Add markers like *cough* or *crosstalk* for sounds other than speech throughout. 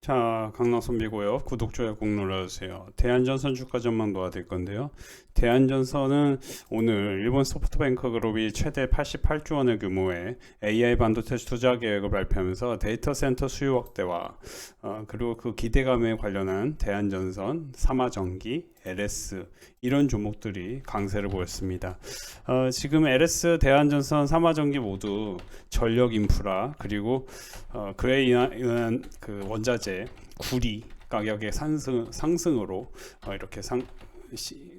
자, 강남 선비고요. 구독, 좋아요 꼭 눌러주세요. 대한전선 주가 전망 도와드릴 건데요. 대한전선은 오늘 일본 소프트뱅크 그룹이 최대 88조 원의 규모의 AI 반도체 투자 계획을 발표하면서 데이터 센터 수요 확대와 어, 그리고 그 기대감에 관련한 대한전선, 삼화전기, LS 이런 종목들이 강세를 보였습니다. 어, 지금 LS, 대한전선, 삼화전기 모두 전력 인프라 그리고 어, 그에 의한, 그 원자재 구리 가격의 상승 상승으로 어, 이렇게 상 시,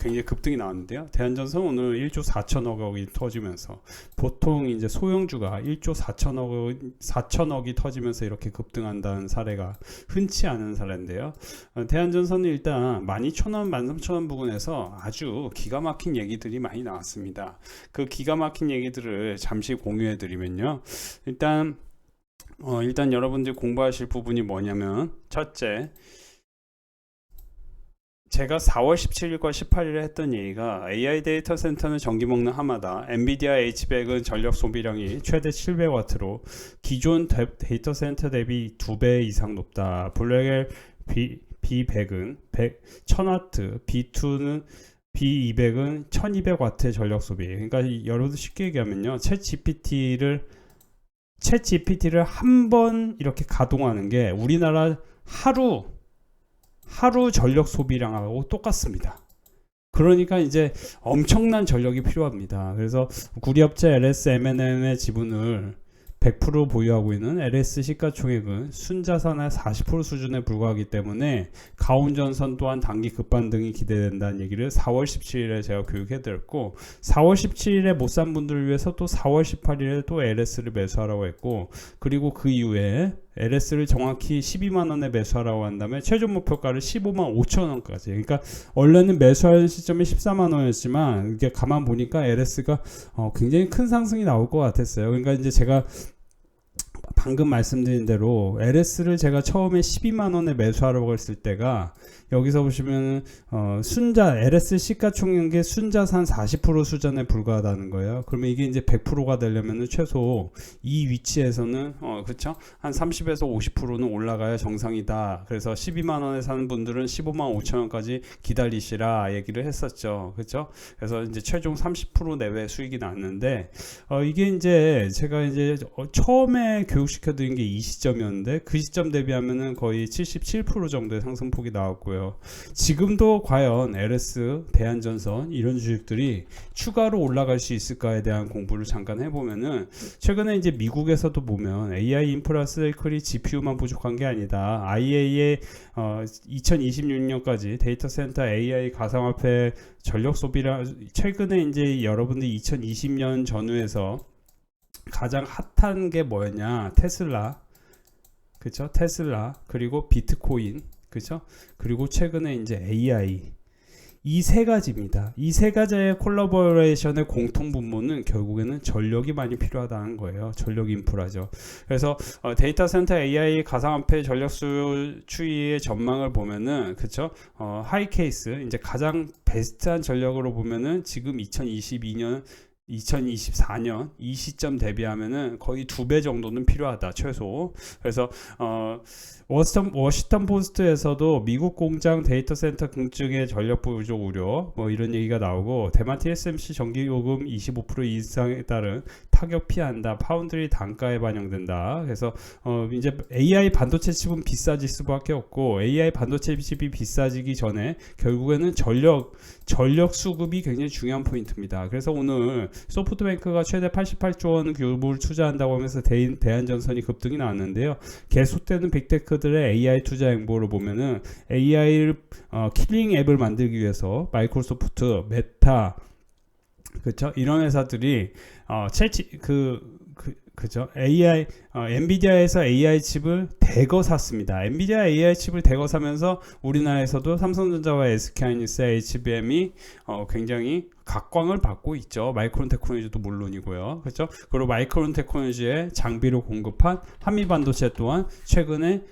굉장히 급등이 나왔는데요. 대한전선 오늘 1조 4천억 원이 터지면서 보통 이제 소형주가 1조 4천억 원, 4천억이 터지면서 이렇게 급등한다는 사례가 흔치 않은 사례인데요. 어, 대한전선은 일단 12,000원, 13,000원 부근에서 아주 기가 막힌 얘기들이 많이 나왔습니다. 그 기가 막힌 얘기들을 잠시 공유해 드리면요. 일단 어, 일단 여러분들 공부하실 부분이 뭐냐면 첫째 제가 4월 17일과 18일에 했던 얘기가 AI 데이터 센터는 전기 먹는 하마다 엔비디아 H100은 전력 소비량이 최대 700와트로 기존 데, 데이터 센터 대비 2배 이상 높다. 블랙엘 B, B100은 100, 1000와트, B2는 B200은 1200와트의 전력 소비. 그러니까 이- 여러분들 쉽게 얘기하면요. 챗 GPT를 챗 GPT를 한 번 이렇게 가동하는 게 우리나라 하루 하루 전력 소비량하고 똑같습니다. 그러니까 이제 엄청난 전력이 필요합니다. 그래서 구리업체 LS M&M의 지분을 100% 보유하고 있는 LS 시가총액은 순자산의 40% 수준에 불과하기 때문에 가온전선 또한 단기 급반등이 기대된다는 얘기를 4월 17일에 제가 교육해드렸고 4월 17일에 못 산 분들을 위해서 또 4월 18일에 또 LS를 매수하라고 했고 그리고 그 이후에 LS를 정확히 12만 원에 매수하라고 한 다음에 최종 목표가를 15만 5천 원까지. 그러니까 원래는 매수하는 시점이 14만 원이었지만 이게 가만 보니까 LS가 어, 굉장히 큰 상승이 나올 것 같았어요. 그러니까 이제 제가 방금 말씀드린 대로 LS를 제가 처음에 12만 원에 매수하라고 했을 때가 여기서 보시면은 어, 순자 LS 시가총액의 순자산 40% 수준에 불과하다는 거예요. 그러면 이게 이제 100%가 되려면은 최소 이 위치에서는 어 그렇죠? 한 30에서 50%는 올라가야 정상이다. 그래서 12만 원에 사는 분들은 15만 5천 원까지 기다리시라 얘기를 했었죠. 그렇죠? 그래서 이제 최종 30% 내외 수익이 났는데 어 이게 이제 제가 이제 어, 처음에 교육 시켜 드린 게 이 시점이었는데 그 시점 대비하면은 거의 77% 정도의 상승폭이 나왔고요. 지금도 과연 LS, 대한전선 이런 주식들이 추가로 올라갈 수 있을까에 대한 공부를 잠깐 해보면은 최근에 이제 미국에서도 보면 AI 인프라 사이클이 GPU만 부족한 게 아니다. IA의 어, 2026년까지 데이터 센터 AI 가상화폐 전력 소비량 최근에 이제 여러분들이 2020년 전후에서 가장 핫한 게 뭐였냐? 테슬라. 그쵸? 테슬라. 그리고 비트코인. 그쵸? 그리고 최근에 이제 AI. 이 세 가지입니다. 이 세 가지의 콜라보레이션의 공통 분모는 결국에는 전력이 많이 필요하다는 거예요. 전력 인프라죠. 그래서 어, 데이터 센터 AI 가상화폐 전력 수요 추이의 전망을 보면은 그쵸? 어, 하이 케이스 이제 가장 베스트한 전력으로 보면은 지금 2022년 2024년 이 시점 대비하면은 거의 두 배 정도는 필요하다 최소. 그래서 어 워스턴 워싱턴 포스트에서도 미국 공장 데이터 센터 긍증의 전력 부족 우려 뭐 이런 얘기가 나오고 대만 TSMC 전기 요금 25% 이상에 따른 타격 피한다. 파운드리 단가에 반영된다. 그래서 어 이제 AI 반도체 칩은 비싸질 수밖에 없고 AI 반도체 칩이 비싸지기 전에 결국에는 전력 전력 수급이 굉장히 중요한 포인트입니다. 그래서 오늘 소프트뱅크가 최대 88조 원 규모를 투자한다고 하면서 대인, 대한전선이 급등이 나왔는데요. 계속되는 빅테크들의 AI 투자 행보를 보면은 AI를 어, 킬링 앱을 만들기 위해서 마이크로소프트, 메타 그렇죠? 이런 회사들이 어, 채치 그, 그 그죠? AI 어, 엔비디아에서 AI 칩을 대거 샀습니다. 엔비디아 AI 칩을 대거 사면서 우리나라에서도 삼성전자와 SK하이닉스 HBM이 어, 굉장히 각광을 받고 있죠. 마이크론 테크놀로지도 물론이고요. 그렇죠? 그리고 마이크론 테크놀로지의 장비를 공급한 한미 반도체 또한 최근에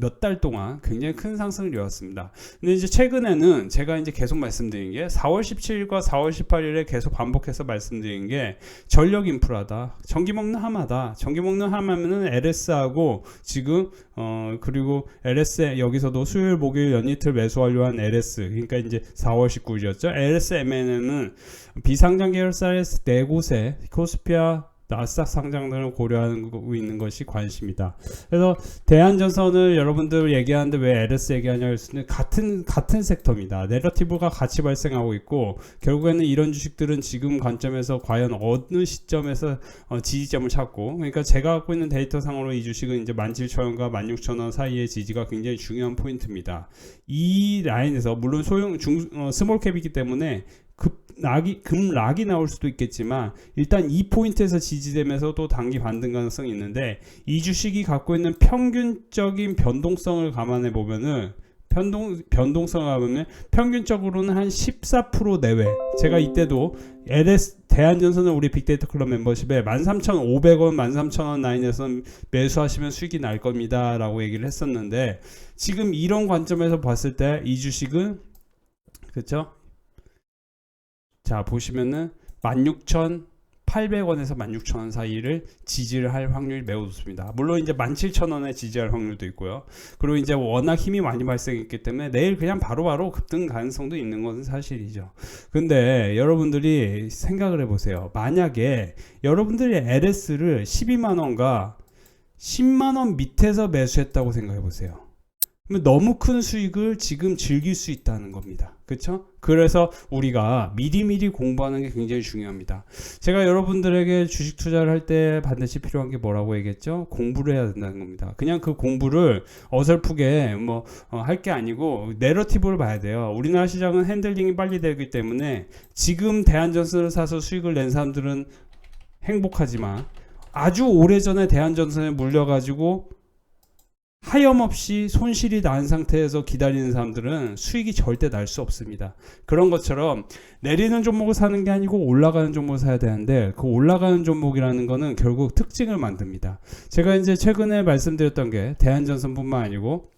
몇달 동안 굉장히 큰 상승을 이었습니다. 근데 이제 최근에는 제가 이제 계속 말씀드린 게 4월 17일과 4월 18일에 계속 반복해서 말씀드린 게 전력 인프라다. 전기 먹는 하마다. 전기 먹는 하마면은 LS하고 지금 어 그리고 LS 여기서도 수요일 목요일 연이틀 매수 완료한 LS 그러니까 이제 4월 19일이었죠. LSMN은 비상장 계열사의 네 곳에 코스피아 나스닥 상장 등을 고려하고 있는 것이 관심이다. 그래서 대한전선을 여러분들 얘기하는데 왜 LS 얘기하냐 때 같은 같은 섹터입니다. 내러티브가 같이 발생하고 있고 결국에는 이런 주식들은 지금 관점에서 과연 어느 시점에서 어, 지지점을 찾고 그러니까 제가 갖고 있는 데이터 상으로 이 주식은 이제 17,000원과 16,000원 사이의 지지가 굉장히 중요한 포인트입니다. 이 라인에서 물론 소형 중 어, 스몰캡이기 때문에 급락이 급락이 나올 수도 있겠지만 일단 이 포인트에서 지지되면서 또 단기 반등 가능성이 있는데 이 주식이 갖고 있는 평균적인 변동성을 감안해 보면은 변동 변동성을 감안하면 평균적으로는 한 14% 내외. 제가 이때도 LS 대한전선은 우리 빅데이터 클럽 멤버십에 13,500원, 13,000원 라인에서 매수하시면 수익이 날 겁니다라고 얘기를 했었는데 지금 이런 관점에서 봤을 때 이 주식은 그렇죠? 자 보시면은 16,800원에서 16,000원 사이를 지지를 할 확률이 매우 높습니다. 물론 이제 17,000원에 지지할 확률도 있고요. 그리고 이제 워낙 힘이 많이 발생했기 때문에 내일 그냥 바로바로 급등 가능성도 있는 것은 사실이죠. 근데 여러분들이 생각을 해보세요. 만약에 여러분들이 LS를 12만 원과 10만 원 밑에서 매수했다고 생각해 보세요. 너무 큰 수익을 지금 즐길 수 있다는 겁니다. 그렇죠? 그래서 우리가 미리미리 공부하는 게 굉장히 중요합니다. 제가 여러분들에게 주식 투자를 할 때 반드시 필요한 게 뭐라고 얘기했죠? 공부를 해야 된다는 겁니다. 그냥 그 공부를 어설프게 뭐 할게 아니고 내러티브를 봐야 돼요. 우리나라 시장은 핸들링이 빨리 되기 때문에 지금 대한전선을 사서 수익을 낸 사람들은 행복하지만 아주 오래전에 대한전선에 물려가지고 하염없이 손실이 난 상태에서 기다리는 사람들은 수익이 절대 날 수 없습니다. 그런 것처럼 내리는 종목을 사는 게 아니고 올라가는 종목을 사야 되는데 그 올라가는 종목이라는 거는 결국 특징을 만듭니다. 제가 이제 최근에 말씀드렸던 게 대한전선뿐만 아니고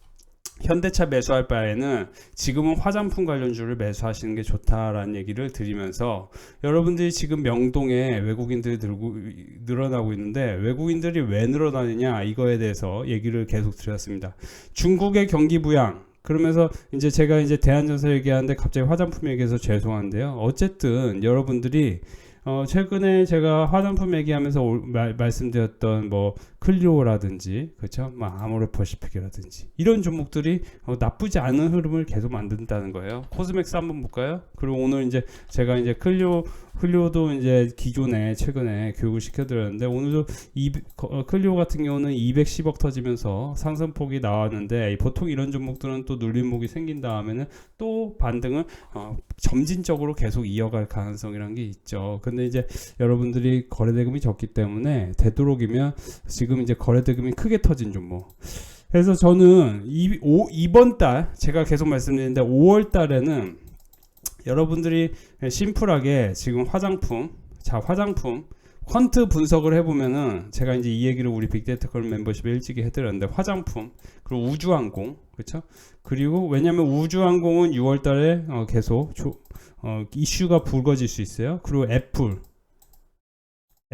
현대차 매수할 바에는 지금은 화장품 관련주를 매수하시는 게 좋다라는 얘기를 드리면서 여러분들이 지금 명동에 외국인들이 들고 늘어나고 있는데 외국인들이 왜 늘어나느냐 이거에 대해서 얘기를 계속 드렸습니다. 중국의 경기 부양 그러면서 이제 제가 이제 대한전선 얘기하는데 갑자기 화장품 얘기해서 죄송한데요. 어쨌든 여러분들이 어, 최근에 제가 화장품 얘기하면서 올, 말, 말씀드렸던 뭐 클리오라든지 그렇죠, 뭐 아모레퍼시픽이라든지 이런 종목들이 어, 나쁘지 않은 흐름을 계속 만든다는 거예요. 코스맥스 한번 볼까요? 그리고 오늘 이제 제가 이제 클리오 클리오도 이제 기존에 최근에 교육을 시켜드렸는데 오늘도 이, 어, 클리오 같은 경우는 210억 터지면서 상승폭이 나왔는데 보통 이런 종목들은 또 눌림목이 생긴 다음에는 또 반등을 어, 점진적으로 계속 이어갈 가능성이란 게 있죠. 근데 이제 여러분들이 거래대금이 적기 때문에 되도록이면 지금 이제 거래대금이 크게 터진 종목. 그래서 저는 이, 오, 이번 달 제가 계속 말씀드리는데 5월 달에는 여러분들이 심플하게 지금 화장품, 자 화장품 퀀트 분석을 해보면은 제가 이제 이 얘기를 우리 빅데이터 걸 멤버십에 일찍이 해드렸는데 화장품 그리고 우주항공 그렇죠? 그리고 왜냐하면 우주항공은 6월 달에 어, 계속 조, 어, 이슈가 불거질 수 있어요. 그리고 애플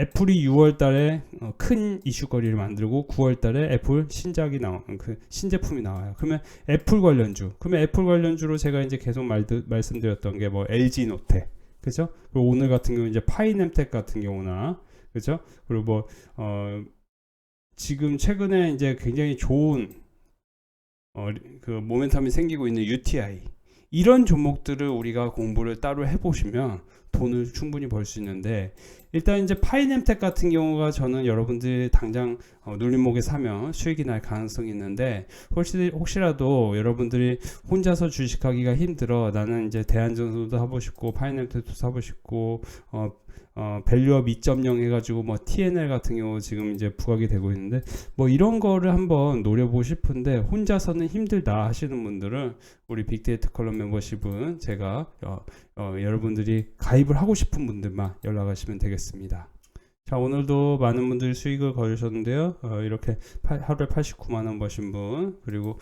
애플이 6월 달에 어, 큰 이슈거리를 만들고 9월 달에 애플 신작이 나와 그 신제품이 나와요. 그러면 애플 관련주, 그러면 애플 관련주로 제가 이제 계속 말, 말씀드렸던 게 뭐 LG 노텍, 그죠? 그리고 오늘 같은 경우 이제 파이넴텍 같은 경우나, 그죠? 그리고 뭐 어, 지금 최근에 이제 굉장히 좋은 어, 그 모멘텀이 생기고 있는 UTI 이런 종목들을 우리가 공부를 따로 해보시면 돈을 충분히 벌 수 있는데 일단 이제 파이nem텍 같은 경우가 저는 여러분들이 당장 어, 눌림목에 사면 수익이 날 가능성이 있는데 혹시 혹시라도 여러분들이 혼자서 주식하기가 힘들어 나는 이제 대한전선도 사고 싶고 파이nem텍도 사고 싶고 어, 어, 밸류업 2.0 해가지고 뭐 TNL 같은 경우 지금 이제 부각이 되고 있는데 뭐 이런 거를 한번 노려보고 싶은데 혼자서는 힘들다 하시는 분들은 우리 빅데이터 컬럼 멤버십은 제가 어, 어, 여러분들이 가입을 하고 싶은 분들만 연락하시면 되겠습니다. 자 오늘도 많은 분들이 수익을 거두셨는데요. 어, 이렇게 파- 하루에 89만 원 버신 분 그리고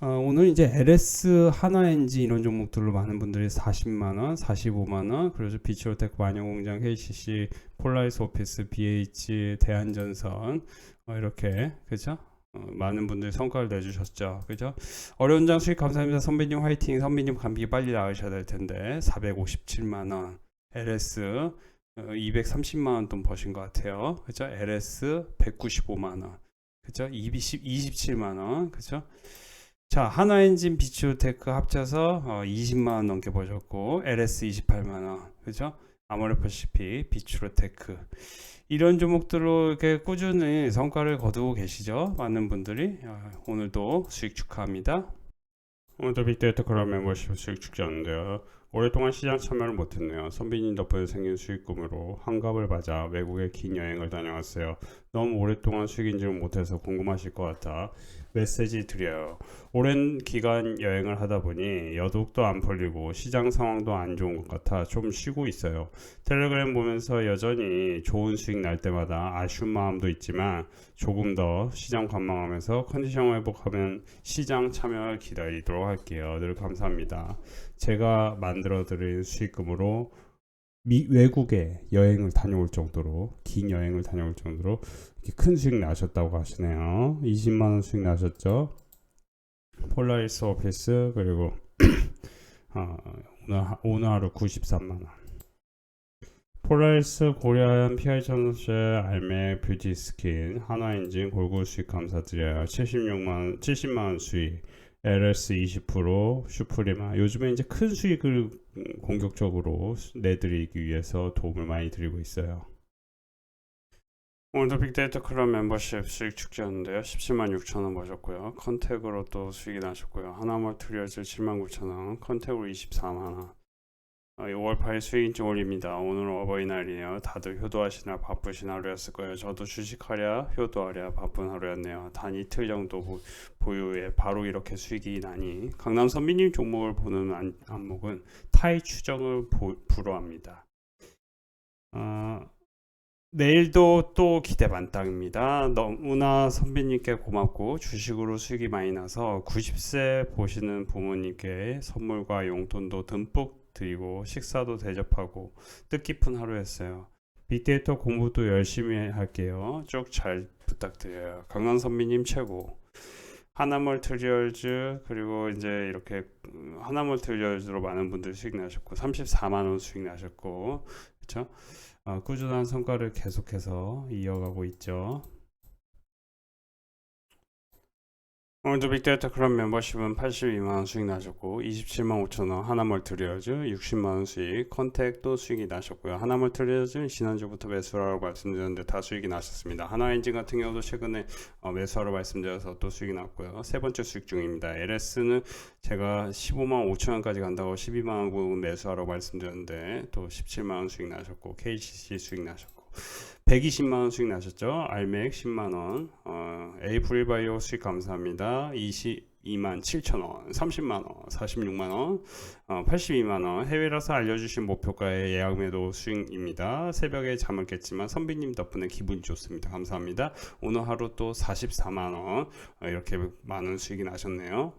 어, 오늘 이제 LS 하나엔진 이런 종목들로 많은 분들이 40만 원, 45만 원, 그래서 비치로텍 완영공장, KCC, 폴라리스 오피스, BH, 대한전선 어, 이렇게 그죠? 어, 많은 분들이 성과를 내주셨죠, 그죠? 어려운 장 수익 감사합니다, 선배님 화이팅, 선배님 감기 빨리 나으셔야 될 텐데 457만 원, LS 어, 230만 원 돈 버신 것 같아요, 그죠? LS 195만 원, 그죠? 20, 27만 원, 그죠? 자, 하나엔진 비추테크 합쳐서 어, 20만 원 넘게 버셨고 LS 28만 원. 그죠? 아모레퍼시피 비추로테크 이런 종목들로 이렇게 꾸준히 성과를 거두고 계시죠? 많은 분들이 어, 오늘도 수익 축하합니다. 오늘도 빅데이터 크럽 멤버십 수익 축제였는데요. 오랫동안 시장 참여를 못했네요. 선비님 덕분에 생긴 수익금으로 환갑을 맞아 외국에 긴 여행을 다녀왔어요. 너무 오랫동안 수익 인지를 못해서 궁금하실 것 같아 메시지 드려요. 오랜 기간 여행을 하다 보니 여독도 안 풀리고 시장 상황도 안 좋은 것 같아 좀 쉬고 있어요. 텔레그램 보면서 여전히 좋은 수익 날 때마다 아쉬운 마음도 있지만 조금 더 시장 관망하면서 컨디션 회복하면 시장 참여를 기다리도록 할게요. 늘 감사합니다. 제가 만들어 드린 수익금으로 미, 외국에 여행을 다녀올 정도로 긴 여행을 다녀올 정도로 큰 수익 나셨다고 하시네요. 20만 원 수익 나셨죠? 폴라리스 오피스 그리고 *clears throat* 어, 오늘, 하- 오늘 하루 93만 원. 폴라리스 고려한 PI 전체 알맥 뷰티 스킨 하나엔진 골고루 수익 감사드려요. 76만 원, 70만 원 수익. LS 20% 슈프리마 요즘에 이제 큰 수익을 음, 공격적으로 내드리기 위해서 도움을 많이 드리고 있어요. 오늘도 빅데이터 클럽 멤버십 수익 축제였는데요. 17만 6천 원 버셨고요. 컨택으로 또 수익이 나셨고요. 하나몰 트리얼즈 7만 9천 원, 컨택으로 24만 원. 어, 5월 8일 수익인지 올립니다. 오늘 어버이날이에요. 다들 효도하시느라 바쁘신 하루였을 거예요. 저도 주식하랴 효도하랴 바쁜 하루였네요. 단 이틀 정도 보, 보유에 바로 이렇게 수익이 나니 강남 선비님 종목을 보는 안, 안목은 타이 추정을 보, 불허합니다. 어, 내일도 또 기대 만땅입니다. 너무나 선비님께 고맙고 주식으로 수익이 많이 나서 90세 보시는 부모님께 선물과 용돈도 듬뿍 드리고 식사도 대접하고 뜻깊은 하루였어요. 빅데이터 공부도 열심히 할게요. 쭉 잘 부탁드려요. 강남 선비님 최고. 하나몰 트리얼즈 그리고 이제 이렇게 음, 하나몰 트리얼즈로 많은 분들 수익 나셨고 34만 원 수익 나셨고 그렇죠? 어, 꾸준한 성과를 계속해서 이어가고 있죠. 오늘도 빅데이터 클럽 멤버십은 82만원 수익 나셨고 27만 5천원 하나몰 트리어즈 60만원 수익 컨택도 수익이 나셨고요. 하나몰 트리어즈는 지난주부터 매수하라고 말씀드렸는데 다 수익이 나셨습니다. 하나엔진 같은 경우도 최근에 어, 매수하라고 말씀드려서 또 수익이 났고요. 세 번째 수익 중입니다. LS는 제가 15만 5천원까지 간다고 12만원 부분 매수하라고 말씀드렸는데 또 17만원 수익 나셨고 KCC 수익 나셨고 120만원 수익 나셨죠? 알맥 10만원, 어, 에이프릴바이오 수익 감사합니다. 22만 7천원, 30만원, 46만원, 어, 82만원, 해외라서 알려주신 목표가의 예약 매도 수익입니다. 새벽에 잠을 깼지만 선비님 덕분에 기분이 좋습니다. 감사합니다. 오늘 하루 또 44만원, 어, 이렇게 많은 수익이 나셨네요.